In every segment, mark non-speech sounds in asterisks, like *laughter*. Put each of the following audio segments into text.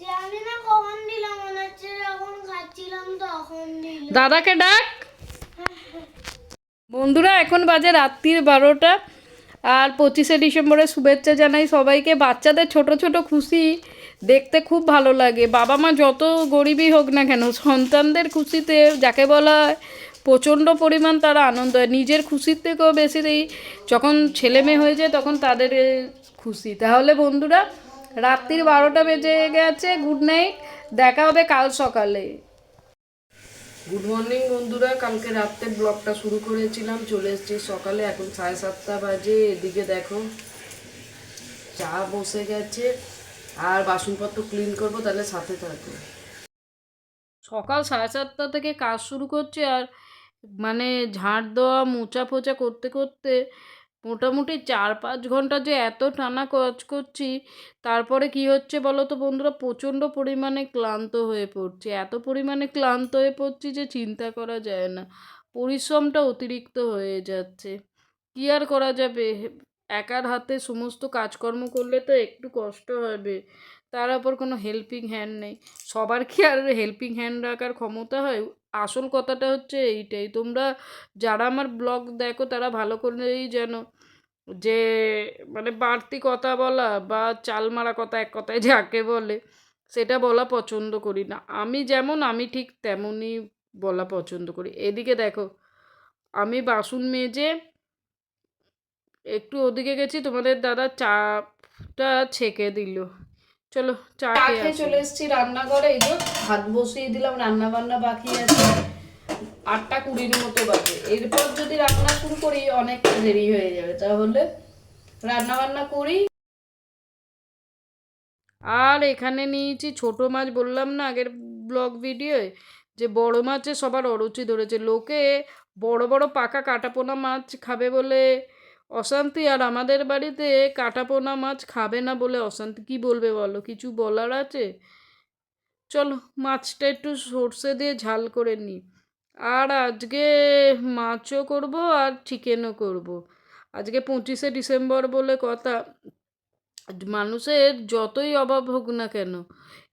জানি না কখন দিলাম মনে হচ্ছে যখন খাচ্ছিলাম তখন দিল দাদাকে ডাক। বন্ধুরা এখন বাজে রাত্রির বারোটা আর পঁচিশে ডিসেম্বরে শুভেচ্ছা জানাই সবাইকে। বাচ্চাদের ছোট ছোট খুশি দেখতে খুব ভালো লাগে। বাবা মা যত গরিবই হোক না কেন সন্তানদের খুশিতে যাকে বলা হয় প্রচণ্ড পরিমাণ তারা আনন্দ হয়। নিজের খুশির থেকেও বেশি যখন ছেলে মেয়ে হয়ে যায় তখন তাদের খুশি। তাহলে বন্ধুরা রাত্রির বারোটা বেজে গেছে গুড নাইট দেখা হবে কাল সকালে। গুড মর্নিং বন্ধুরা কালকে রাত্রে ব্লগটা শুরু করেছিলাম চলে এসেছি সকালে এখন সাড়ে সাতটা বাজে এদিকে দেখো চা বসে গেছে আর বাসনপত্র ক্লিন করব তাহলে সাথে থাকো। সকাল সাড়ে সাতটা থেকে কাজ শুরু করছে আর মানে ঝাড় দেওয়া মোচা ফোচা করতে করতে মোটামুটি চার পাঁচ ঘণ্টা যে এত টানা কাজ করছি, তারপরে কি হচ্ছে বলো তো বন্ধুরা? প্রচণ্ড পরিমাণে ক্লান্ত হয়ে পড়ছি। এত পরিমাণে ক্লান্ত হয়ে পড়ছি যে চিন্তা করা যায় না। পরিশ্রমটা অতিরিক্ত হয়ে যাচ্ছে। কী আর করা যাবে? একার হাতে সমস্ত কাজকর্ম করলে তো একটু কষ্ট হবে। তার উপর কোনো হেল্পিং হ্যান্ড নেই। সবার কি আর হেল্পিং হ্যান্ড রাখার ক্ষমতা হয়? আসল কথাটা হচ্ছে এইটাই। তোমরা যারা আমার ব্লগ দেখো, তারা ভালো করেই জানো যে মানে বাড়তি কথা বলা বা চাল মারা কথা এক কথায় যাকে বলে, সেটা বলা পছন্দ করি না। আমি যেমন, আমি ঠিক তেমনই বলা পছন্দ করি। এদিকে দেখো, আমি বাসন মেজে একটু ওদিকে গেছি, তোমাদের দাদা চাটা ছেঁকে দিল। চলো চা খেয়ে চলে এসেছি রান্নাঘরে এই যে ভাত বসিয়ে দিলাম রান্না বান্না বাকি আছে। আটটা কুড়ির মতো বাজে। এরপর যদি রান্না শুরু করি অনেক দেরি হয়ে যাবে। তাহলে রান্না বান্না করি। আর এখানে নিয়েছি ছোট মাছ বললাম না আগের ব্লগ ভিডিওয় যে বড় মাছে সবার অরুচি ধরেছে। লোকে বড় বড় পাকা কাটাপোনা মাছ খাবে বলে অশান্তি, আর আমাদের বাড়িতে কাটাপোনা মাছ খাবে না বলে অশান্তি কি বলবে বলো? কিছু বলার আছে? চলো, মাছটা একটু সর্ষে দিয়ে ঝাল করে নিই। আর আজকে মাছও করব আর চিকেনও করব। আজকে পঁচিশে ডিসেম্বর বলে কথা। মানুষের যতই অভাব হোক না কেন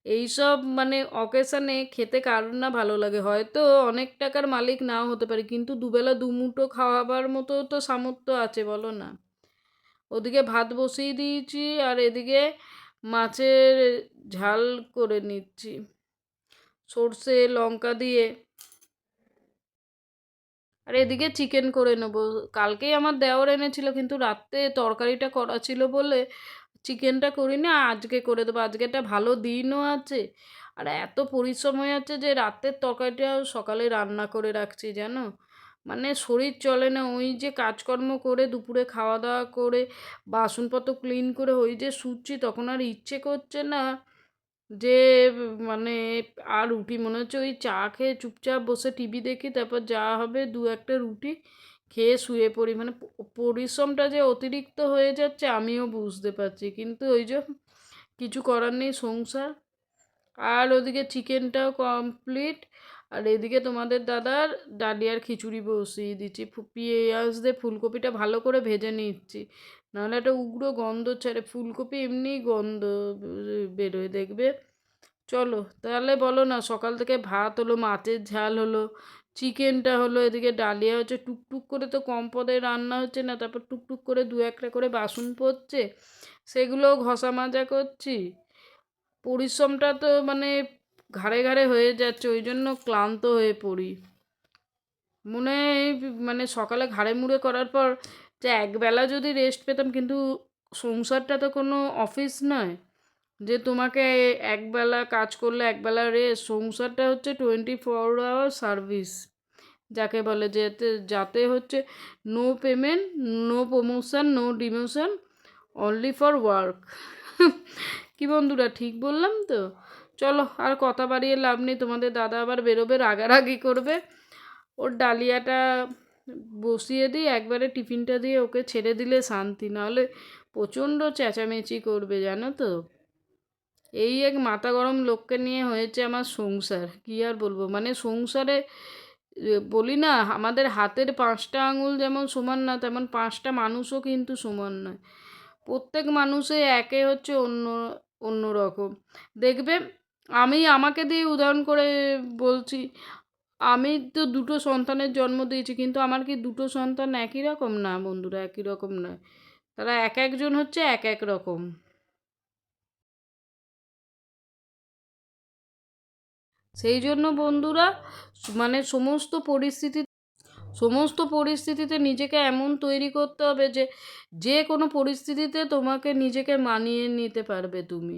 এইসব মানে অকেশানে খেতে কারোর না ভালো লাগে। হয়তো অনেক টাকার মালিক নাও হতে পারে, কিন্তু দুবেলা দুমুঠো খাওয়াবার মতো তো সামর্থ্য আছে, বলো না। ওদিকে ভাত বসিয়ে দিয়েছি আর এদিকে মাছের ঝাল করে নিচ্ছি। সর্ষে, লঙ্কা দিয়ে। আর এদিকে চিকেন করে নেব। কালকেই আমার দেওর এনেছিল, কিন্তু রাত্রে তরকারিটা করা ছিল বলে চিকেনটা করি না আজকে করে দেবো। আজকে একটা ভালো দিনও আছে। আর এত পরিশ্রম হয়ে যাচ্ছে যে রাতের তরকারিটা সকালে রান্না করে রাখছি, জানো? মানে শরীর চলে না। ওই যে কাজকর্ম করে দুপুরে খাওয়া দাওয়া করে বাসনপত্র ক্লিন করে ওই যে শুচ্ছি, তখন আর ইচ্ছে করছে না যে মানে আর রুটি। মনে হচ্ছে ওই চা খেয়ে চুপচাপ বসে টিভি দেখি, তারপর যা হবে দু একটা রুটি। খেয়ে শুয়ে পড়ি। মানে পরিশ্রমটা যে অতিরিক্ত হয়ে যাচ্ছে আমিও বুঝতে পারছি। কিন্তু ওই যে কিছু করার নেই, সংসার। আর ওদিকে চিকেনটাও কমপ্লিট আর এদিকে তোমাদের দাদার ডালিয়ার খিচুড়ি বসিয়ে দিচ্ছি। পেঁয়াজ দিয়ে ফুলকপিটা ভালো করে ভেজে নিচ্ছি। নাহলে একটা উগ্র গন্ধ ছাড়ে। ফুলকপি এমনি গন্ধ বেরোয়, দেখবে? চলো, তাহলে বলো না, সকাল থেকে ভাত হলো, মাছের ঝাল হলো। চিকেনটা হলো এদিকে ডালিয়া হচ্ছে, টুকটুক করে তো কম পদে রান্না হচ্ছে না, তারপর টুকটুক করে দু একটা করে বাসন পড়ছে, সেগুলোও ঘষা মাজা করছি। পরিশ্রমটা তো মানে ঘাড়ে ঘাড়ে হয়ে যাচ্ছে, ওই জন্য ক্লান্ত হয়ে পড়ি। মনে মানে সকালে ঘাড়ে মুড়ে করার পর যে একবেলা যদি রেস্ট পেতাম, কিন্তু সংসারটা তো কোনো অফিস নয়। যে তোমাকে একবেলা কাজ করলে একবেলা রেস্ট সংসারটা হচ্ছে টোয়েন্টি ফোর আওয়ার সার্ভিস যাকে বলে যেতে যাতে হচ্ছে no payment no promotion no demotion only for work কি বন্ধুরা, ঠিক বললাম তো? চলো, আর কথা বাড়িয়ে লাভ নেই, তোমাদের দাদা আবার বেরোবে, রাগারাগি করবে। ওর ডালিয়াটা বসিয়ে দিই, একবারে টিফিনটা দিয়ে ওকে ছেড়ে দিলে শান্তি, নাহলে প্রচণ্ড চেঁচামেচি করবে, জানো তো? এই এক মাথা গরম লোককে নিয়ে হয়েছে আমার সংসার, কী আর বলব? মানে সংসারে বলি না, আমাদের হাতের পাঁচটা আঙুল যেমন সমান না, তেমন পাঁচটা মানুষও কিন্তু সমান নয়। প্রত্যেক মানুষে একে হচ্ছে অন্য অন্য রকম। দেখবে, আমি আমাকে দিয়ে উদাহরণ করে বলছি, আমি তো দুটো সন্তানের জন্ম দিয়েছি, কিন্তু আমার কি দুটো সন্তান একই রকম? না বন্ধুরা, একই রকম নয়। তারা এক একজন হচ্ছে এক এক রকম। সেই জন্য বন্ধুরা মানে সমস্ত পরিস্থিতি, সমস্ত পরিস্থিতিতে নিজেকে এমন তৈরি করতে হবে যে যে কোনো পরিস্থিতিতে তোমাকে নিজেকে মানিয়ে নিতে পারবে তুমি।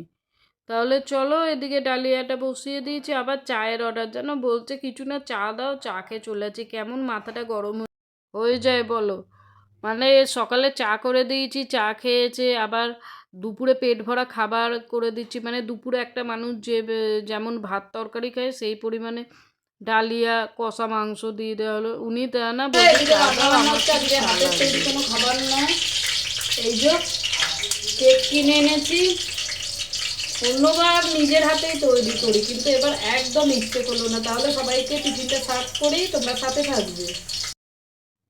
তাহলে চলো এদিকে ডালিয়াটা বসিয়ে দিয়েছি, আবার চায়ের অর্ডার যেন বলছে, কিছু না, চা দাও, চা খেয়ে চলে যাচ্ছি কেমন মাথাটা গরম হয়ে যায় বলো। মানে সকালে চা করে দিয়েছি, চা খেয়েছে, আবার দুপুরে পেট ভরা খাবার করে দিচ্ছি। মানে দুপুরে একটা মানুষ যে যেমন ভাত তরকারি খায় সেই পরিমাণে ডালিয়া কষা মাংস দিয়ে দেওয়া হলো। উনি তা না কোনো খাবার নয়। এই যে কেক কিনে এনেছি। অন্যবার নিজের হাতেই তৈরি করি কিন্তু এবার একদম ইচ্ছে করল না। তাহলে সবাইকে টিফিনটা সার্ভ করি তোমরা সাথে থাকবে।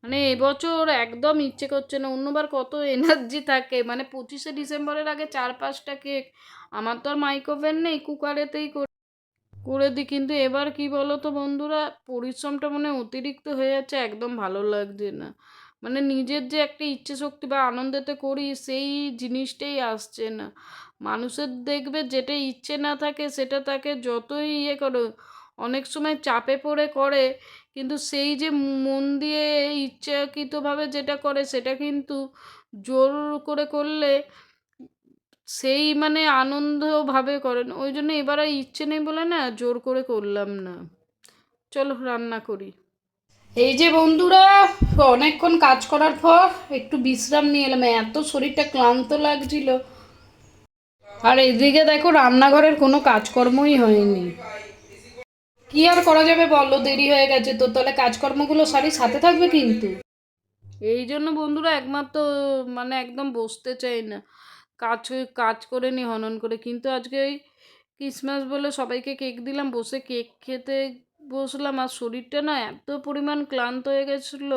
মানে এবছর একদম ইচ্ছে করছে না, অন্যবার কত এনার্জি থাকে। মানে পঁচিশে ডিসেম্বরের আগে চার পাঁচটা কেক আমার তো আর মাইক্রোওভেন নেই, কুকারেতেই করে করে দিই কিন্তু এবার কি বলো তো বন্ধুরা, পরিশ্রমটা মানে অতিরিক্ত হয়ে যাচ্ছে, একদম ভালো লাগছে না। মানে নিজের যে একটা ইচ্ছে শক্তি বা আনন্দেতে করি, সেই জিনিসটাই আসছে না। মানুষের দেখবে যেটা ইচ্ছে না থাকে, সেটা তাকে যতই ইয়ে করো অনেক সময় চাপে পড়ে করে, কিন্তু সেই যে মন দিয়ে ইচ্ছাকৃতভাবে যেটা করে সেটা কিন্তু জোর করে করলে সেই মানে আনন্দভাবে করেন ওই জন্য এবার আর ইচ্ছে নেই বলে না জোর করে করলাম না। চলো রান্না করি। এই যে বন্ধুরা, অনেকক্ষণ কাজ করার পর একটু বিশ্রাম নিয়ে এলাম। এত শরীরটা ক্লান্ত লাগছিল। আর এদিকে দেখো, রান্নাঘরের কোনো কাজকর্মই হয়নি। কি আর করা যাবে বলো? দেরি হয়ে গেছে তো, তাহলে কাজকর্মগুলো সারি সাথে থাকবে কিন্তু। এই জন্য বন্ধুরা একমাত্র মানে একদম বসতে চাই না। কাজ কাজ করে নি হনন করে। কিন্তু আজকে ওই ক্রিসমাস বলে সবাইকে কেক দিলাম, বসে কেক খেতে বসলাম। আর শরীরটা না এত পরিমাণ ক্লান্ত হয়ে গেছিল।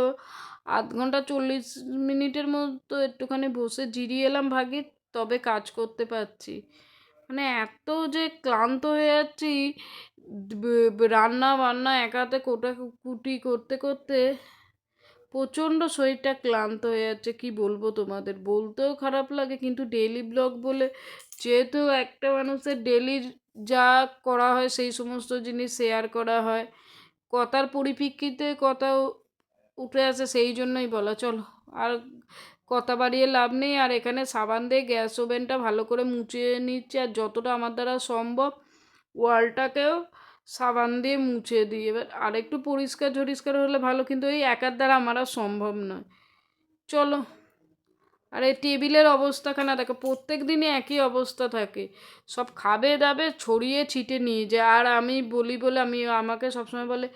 আধ ঘণ্টা চল্লিশ মিনিটের মতো একটুখানি বসে জিরিয়ে এলাম ভাগে তবে কাজ করতে পারছি। মানে এত যে ক্লান্ত হয়ে যাচ্ছি রান্না বান্না একাতে কোটা, কুটি করতে করতে প্রচণ্ড শরীরটা ক্লান্ত হয়ে যাচ্ছে। কি বলব তোমাদের? বলতেও খারাপ লাগে, কিন্তু ডেলি ব্লগ বলে যেহেতু একটা মানুষের ডেলি যা করা হয়, সেই সমস্ত জিনিস শেয়ার করা হয়। কথার পরিপ্রেক্ষিতে কথা উঠে আসে, সেই জন্যই বলা। চলো, আর কথা বাড়িয়ে লাভ নেই, আর এখানে সাবান দিয়ে গ্যাস ওভেনটা ভালো করে মুছিয়ে নিচ্ছে, আর যতটা আমার দ্বারা সম্ভব ওয়ালটাকেও সাবান দিয়ে মুছে দিই। এবার আরেকটু পরিষ্কার ঝরিষ্কার হলে ভালো, কিন্তু এই একার দ্বারা আমার আর সম্ভব নয়। চলো। আর এই টেবিলের অবস্থাখানা দেখো, প্রত্যেক দিনই একই অবস্থা থাকে। সব খাবে দাবে, ছড়িয়ে ছিটে নিয়ে যায়। আর আমি বলি বলে আমি, আমাকে সবসময় বলে,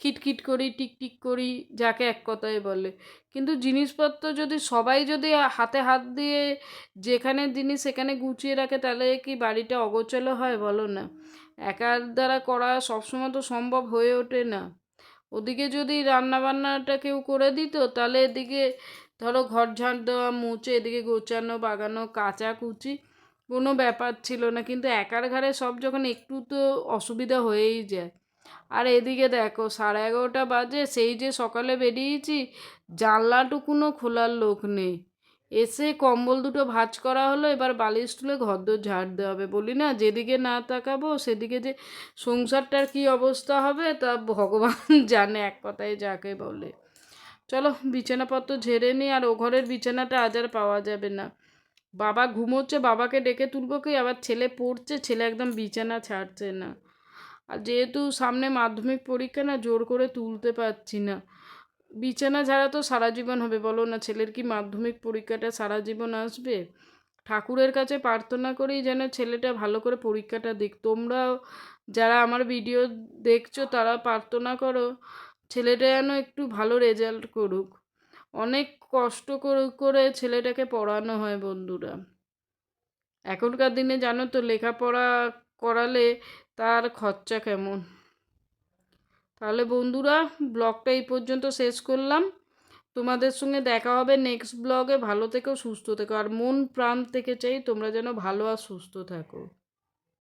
খিটখিট করি, টিকটিক করি, যাকে এক কথায় বলে। কিন্তু জিনিসপত্র যদি, সবাই যদি হাতে হাত দিয়ে যেখানে জিনিস সেখানে গুছিয়ে রাখে, তাহলে কি বাড়িটা অগোছালো হয় বলো না? একার দ্বারা করা সবসময় তো সম্ভব হয়ে ওঠে না। ওদিকে যদি রান্না বান্নাটা কেউ করে দিত, তাহলে এদিকে ধরো ঘর ঝাঁট দেওয়া, মুছে এদিকে গোছানো, বাগানো, কাচা কুচি, কোনো ব্যাপার ছিল না। কিন্তু একার ঘরে সব যখন একটু তো অসুবিধা হয়েই যায়। আর এদিকে দেখো, সাড়ে এগারোটা বাজে, সেই যে সকালে বেরিয়েছি জানলাটুকুনও খোলার লোক নেই। এসে কম্বল দুটো ভাঁজ করা হলো, এবার বালিশ তুলে ঘরদোর ঝাড় দেওয়া হবে। বলি, না, যেদিকে না তাকাবো, সেদিকে যে সংসারটার কি অবস্থা হবে, তা ভগবান *laughs* জানে, এক কথায় যাকে বলে। চলো বিছানাপত্র ঝেড়ে নিই আর ও ঘরের বিছানাটা আজ আর পাওয়া যাবে না। বাবা ঘুমোচ্ছে, বাবাকে ডেকে তুলবো কি? আবার ছেলে পড়ছে, ছেলে একদম বিছানা ছাড়ছে না। আর যেহেতু সামনে মাধ্যমিক পরীক্ষা না, জোর করে তুলতে পারছি না। বিছানা ঝাড়া তো সারা জীবন হবে, বলো না। ছেলের কি মাধ্যমিক পরীক্ষাটা সারা জীবন আসবে? ঠাকুরের কাছে প্রার্থনা করি যেন ছেলেটা ভালো করে পরীক্ষাটা দিক। তোমরাও যারা আমার ভিডিও দেখছ, তারা প্রার্থনা করো। ছেলেটা যেন একটু ভালো রেজাল্ট করুক। অনেক কষ্ট করে করে ছেলেটাকে পড়ানো হয় বন্ধুরা। এখনকার দিনে জানো তো, লেখাপড়া করালে তার খরচা কেমন? তাহলে বন্ধুরা, ব্লগটা এই পর্যন্ত শেষ করলাম। তোমাদের সঙ্গে দেখা হবে নেক্সট ব্লগে ভালো থেকো, সুস্থ থেকো। আর মন প্রাণ থেকে চাই তোমরা যেন ভালো আর সুস্থ থাকো।